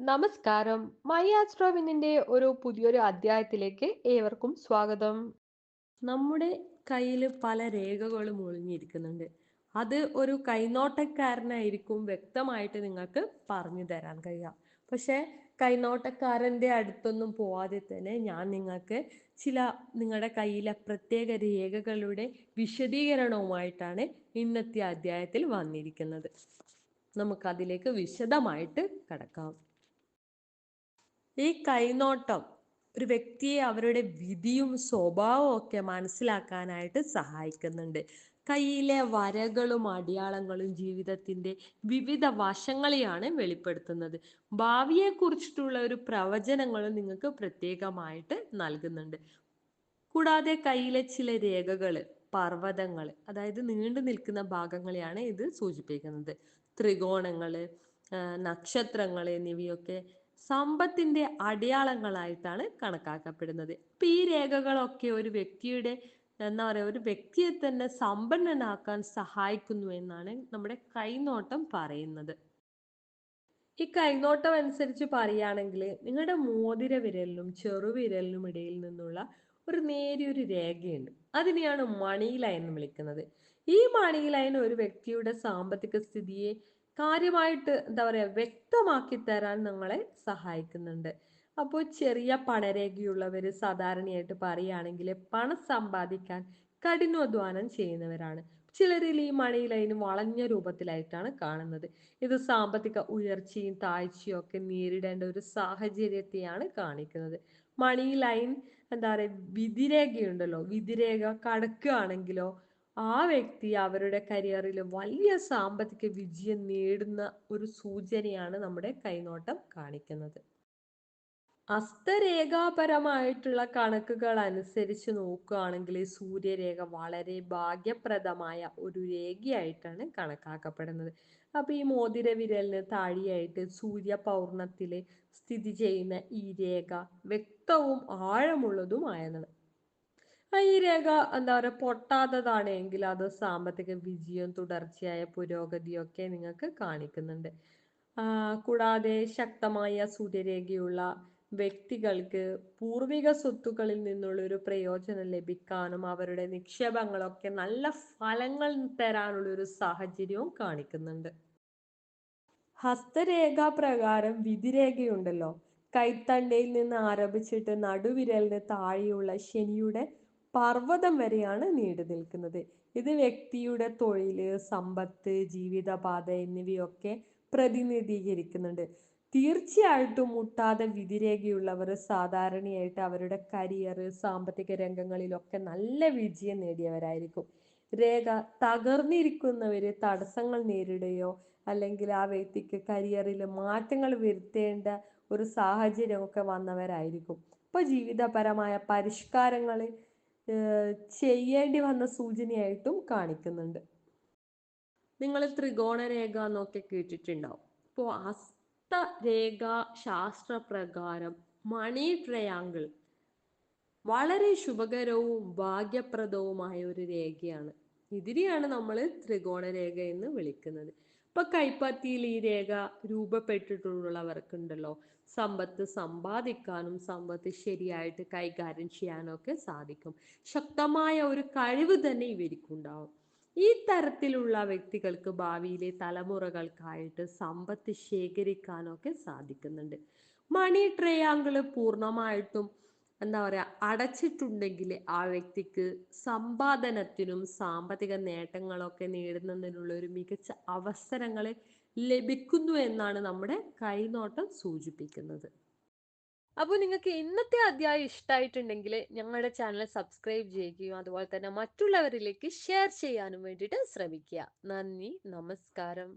നമസ്കാരം. മൈ ആസ്ട്രോവിനിന്റെ ഒരു പുതിയൊരു അധ്യായത്തിലേക്ക് ഏവർക്കും സ്വാഗതം. നമ്മുടെ കയ്യിൽ പല രേഖകളും ഒളിഞ്ഞിരിക്കുന്നുണ്ട്. അത് ഒരു കൈനോട്ടക്കാരനായിരിക്കും വ്യക്തമായിട്ട് നിങ്ങൾക്ക് പറഞ്ഞു തരാൻ കഴിയുക പക്ഷെ കൈനോട്ടക്കാരന്റെ അടുത്തൊന്നും പോവാതെ തന്നെ ഞാൻ നിങ്ങൾക്ക് ചില നിങ്ങളുടെ കയ്യിലെ പ്രത്യേക രേഖകളുടെ വിശദീകരണവുമായിട്ടാണ് ഇന്നത്തെ അധ്യായത്തിൽ വന്നിരിക്കുന്നത്. നമുക്കതിലേക്ക് വിശദമായിട്ട് കടക്കാം. ഈ കൈനോട്ടം ഒരു വ്യക്തിയെ അവരുടെ വിധിയും സ്വഭാവവും ഒക്കെ മനസ്സിലാക്കാനായിട്ട് സഹായിക്കുന്നുണ്ട്. കയ്യിലെ വരകളും അടയാളങ്ങളും ജീവിതത്തിന്റെ വിവിധ വശങ്ങളെയാണ് വെളിപ്പെടുത്തുന്നത്. ഭാവിയെ കുറിച്ചിട്ടുള്ള ഒരു പ്രവചനങ്ങളും നിങ്ങൾക്ക് പ്രത്യേകമായിട്ട് നൽകുന്നുണ്ട്. കൂടാതെ കയ്യിലെ ചില രേഖകൾ പർവതങ്ങൾ അതായത് നീണ്ടു നിൽക്കുന്ന ഭാഗങ്ങളെയാണ് ഇത് സൂചിപ്പിക്കുന്നത്. ത്രികോണങ്ങൾ നക്ഷത്രങ്ങൾ എന്നിവയൊക്കെ സമ്പത്തിന്റെ അടയാളങ്ങളായിട്ടാണ് കണക്കാക്കപ്പെടുന്നത്. അപ്പൊ ഈ രേഖകളൊക്കെ ഒരു വ്യക്തിയുടെ എന്താ പറയുക ഒരു വ്യക്തിയെ തന്നെ സമ്പന്നനാക്കാൻ സഹായിക്കുന്നു എന്നാണ് നമ്മുടെ കൈനോട്ടം പറയുന്നത്. ഈ കൈനോട്ടം അനുസരിച്ച് പറയുകയാണെങ്കിൽ നിങ്ങളുടെ മോതിര വിരലിനും ചെറുവിരലിനും ഇടയിൽ നിന്നുള്ള ഒരു നേരിയൊരു രേഖയുണ്ട്. അതിനെയാണ് മണി ലൈൻ എന്ന് വിളിക്കുന്നത്. ഈ മണി ലൈൻ ഒരു വ്യക്തിയുടെ സാമ്പത്തിക സ്ഥിതിയെ കാര്യമായിട്ട് എന്താ പറയുക വ്യക്തമാക്കി തരാൻ നിങ്ങളെ സഹായിക്കുന്നുണ്ട്. അപ്പോൾ ചെറിയ പണരേഖയുള്ളവർ സാധാരണയായിട്ട് പറയുകയാണെങ്കിൽ പണം സമ്പാദിക്കാൻ കഠിനാധ്വാനം ചെയ്യുന്നവരാണ്. ചിലരിൽ ഈ മണി ലൈൻ വളഞ്ഞ രൂപത്തിലായിട്ടാണ് കാണുന്നത്. ഇത് സാമ്പത്തിക ഉയർച്ചയും താഴ്ചയും ഒക്കെ നേരിടേണ്ട ഒരു സാഹചര്യത്തെയാണ് കാണിക്കുന്നത്. മണി ലൈൻ എന്താ പറയുക വിധിരേഖയുണ്ടല്ലോ. വിധിരേഖ കടക്കുകയാണെങ്കിലോ ആ വ്യക്തി അവരുടെ കരിയറിൽ വലിയ സാമ്പത്തിക വിജയം നേടുന്ന ഒരു സൂചനയാണ് നമ്മുടെ കൈനോട്ടം കാണിക്കുന്നത്. ഹസ്തരേഖാപരമായിട്ടുള്ള കണക്കുകൾ അനുസരിച്ച് നോക്കുകയാണെങ്കിൽ സൂര്യരേഖ വളരെ ഭാഗ്യപ്രദമായ ഒരു രേഖയായിട്ടാണ് കണക്കാക്കപ്പെടുന്നത്. അപ്പൊ ഈ മോതിര വിരലിന് താഴെയായിട്ട് സൂര്യ സ്ഥിതി ചെയ്യുന്ന ഈ രേഖ വ്യക്തവും ആഴമുള്ളതുമായതാണ് ഈ രേഖ എന്താ പറയുക പൊട്ടാത്തതാണെങ്കിൽ അത് സാമ്പത്തിക വിജയം തുടർച്ചയായ പുരോഗതിയൊക്കെ നിങ്ങൾക്ക് കാണിക്കുന്നുണ്ട്. കൂടാതെ ശക്തമായ സൂര്യരേഖയുള്ള വ്യക്തികൾക്ക് പൂർവിക സ്വത്തുക്കളിൽ നിന്നുള്ള ഒരു പ്രയോജനം ലഭിക്കാനും അവരുടെ നിക്ഷേപങ്ങളൊക്കെ നല്ല ഫലങ്ങൾ തരാനുള്ള ഒരു സാഹചര്യവും കാണിക്കുന്നുണ്ട്. ഹസ്തരേഖ പ്രകാരം വിധിരേഖയുണ്ടല്ലോ. കൈത്തണ്ടയിൽ നിന്ന് ആരംഭിച്ചിട്ട് നടുവിരലിന് താഴെയുള്ള ശനിയുടെ പർവതം വരെയാണ് നീണ്ടു നിൽക്കുന്നത്. ഇത് വ്യക്തിയുടെ തൊഴിൽ സമ്പത്ത് ജീവിതപാത എന്നിവയൊക്കെ പ്രതിനിധീകരിക്കുന്നുണ്ട്. തീർച്ചയായിട്ടും മുട്ടാതെ വിധിരേഖയുള്ളവർ സാധാരണയായിട്ട് അവരുടെ കരിയർ സാമ്പത്തിക രംഗങ്ങളിലൊക്കെ നല്ല വിജയം നേടിയവരായിരിക്കും. രേഖ തകർന്നിരിക്കുന്നവര് തടസ്സങ്ങൾ നേരിടുകയോ അല്ലെങ്കിൽ ആ വ്യക്തിക്ക് കരിയറിൽ മാറ്റങ്ങൾ വരുത്തേണ്ട ഒരു സാഹചര്യമൊക്കെ വന്നവരായിരിക്കും. ഇപ്പൊ ജീവിതപരമായ പരിഷ്കാരങ്ങൾ ചെയ്യേണ്ടി വന്ന സൂചനയായിട്ടും കാണിക്കുന്നുണ്ട്. നിങ്ങൾ ത്രികോണരേഖ എന്നൊക്കെ കേട്ടിട്ടുണ്ടാവും. ഇപ്പോൾ ഹസ്തരേഖ ശാസ്ത്രപ്രകാരം മണി ട്രയാങ്കിൾ വളരെ ശുഭകരവും ഭാഗ്യപ്രദവുമായ ഒരു രേഖയാണ്. ഇതിനെയാണ് നമ്മൾ ത്രികോണരേഖ എന്ന് വിളിക്കുന്നത്. ഇപ്പൊ കൈപ്പത്തിയിൽ ഈ രേഖ രൂപപ്പെട്ടിട്ടുള്ളവർക്കുണ്ടല്ലോ. സമ്പത്ത് സമ്പാദിക്കാനും സമ്പത്ത് ശരിയായിട്ട് കൈകാര്യം ചെയ്യാനും ഒക്കെ സാധിക്കും. ശക്തമായ ഒരു കഴിവ് തന്നെ ഇവർക്കുണ്ടാവും. ഈ തരത്തിലുള്ള വ്യക്തികൾക്ക് ഭാവിയിലെ തലമുറകൾക്കായിട്ട് സമ്പത്ത് ശേഖരിക്കാനൊക്കെ സാധിക്കുന്നുണ്ട്. മണി ട്രയാങ്കിൾ പൂർണമായിട്ടും എന്താ പറയുക അടച്ചിട്ടുണ്ടെങ്കിൽ ആ വ്യക്തിക്ക് സമ്പാദനത്തിനും സാമ്പത്തിക നേട്ടങ്ങളൊക്കെ നേടുന്നതിനുള്ള ഒരു മികച്ച അവസരങ്ങൾ ലഭിക്കുന്നു എന്നാണ് നമ്മുടെ കൈനോട്ടം സൂചിപ്പിക്കുന്നത്. അപ്പോൾ നിങ്ങൾക്ക് ഇന്നത്തെ അധ്യായം ഇഷ്ടമായിട്ടുണ്ടെങ്കിൽ ഞങ്ങളുടെ ചാനൽ സബ്സ്ക്രൈബ് ചെയ്യുകയും അതുപോലെ തന്നെ മറ്റുള്ളവരിലേക്ക് ഷെയർ ചെയ്യാനും വേണ്ടിയിട്ട് ശ്രമിക്കുക. നന്ദി നമസ്കാരം.